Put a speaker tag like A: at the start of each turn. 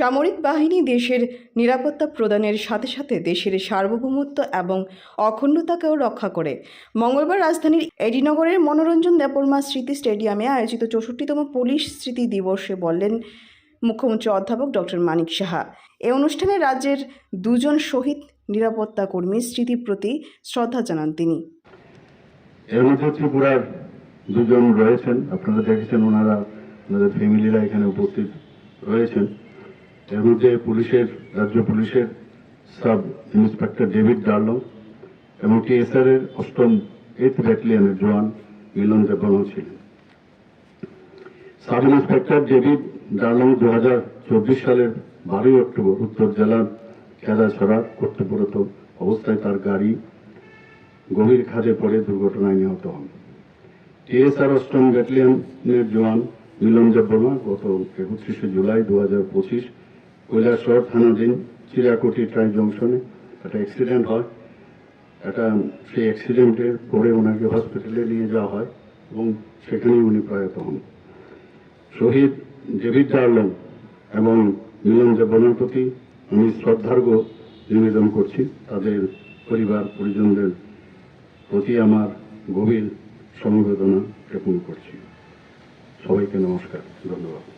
A: সামরিক বাহিনী দেশের নিরাপত্তা প্রদানের সাথে সাথে দেশের সার্বভৌমত্ব এবং অখণ্ডতাকেও রক্ষা করে। মঙ্গলবার রাজধানীর এডিনগরের মনোরঞ্জন দেববর্মা স্মৃতি স্টেডিয়ামে আয়োজিত চৌষট্টিতম পুলিশ স্মৃতি দিবসে বললেন মুখ্যমন্ত্রী অধ্যাপক ডক্টর মানিক সাহা। এ অনুষ্ঠানে রাজ্যের দুজন শহীদ নিরাপত্তা কর্মীর স্মৃতির প্রতি শ্রদ্ধা জানান তিনি।
B: দুজন রয়েছেন। আপনারা দেখেছেন ওনারা, ওনাদের ফ্যামিলিরা এখানে উপস্থিত রয়েছেন। এর মধ্যে পুলিশের, রাজ্য পুলিশের সাব ইন্সপেক্টর ডেভিড ডার্লং এবং টিএসআর এর অষ্টম এইট ব্যাটালিয়নের জওয়ান মিলন দেববর্মা ছিলেন। সাব ইন্সপেক্টর ডেভিড ডার্লং দু হাজার চব্বিশ সালের বারোই অক্টোবর উত্তর জেলার খেদাছড়া কর্তব্যরত অবস্থায় তার গাড়ি গভীর খাদে পড়ে দুর্ঘটনায় নিহত হন। টিএসআর অষ্টম ব্যাটালিয়নের জওয়ান মিলন দেববর্মা গত একত্রিশে জুলাই দু হাজার পঁচিশ কৈলাসহর থানাধীন চিরাকুটি ট্রাই জংশনে একটা অ্যাক্সিডেন্ট হয়। একটা সেই অ্যাক্সিডেন্টের পরে ওনাকে হসপিটালে নিয়ে যাওয়া হয় এবং সেখানেই উনি প্রয়াত হন। শহীদ ডেভিড ডার্লং এবং মিলন দেববর্মার প্রতি আমি শ্রদ্ধার্ঘ নিবেদন করছি, তাদের পরিবার, পরিজনদের প্রতি আমার গভীর সমবেদনা জ্ঞাপন করছি। সবাইকে নমস্কার, ধন্যবাদ।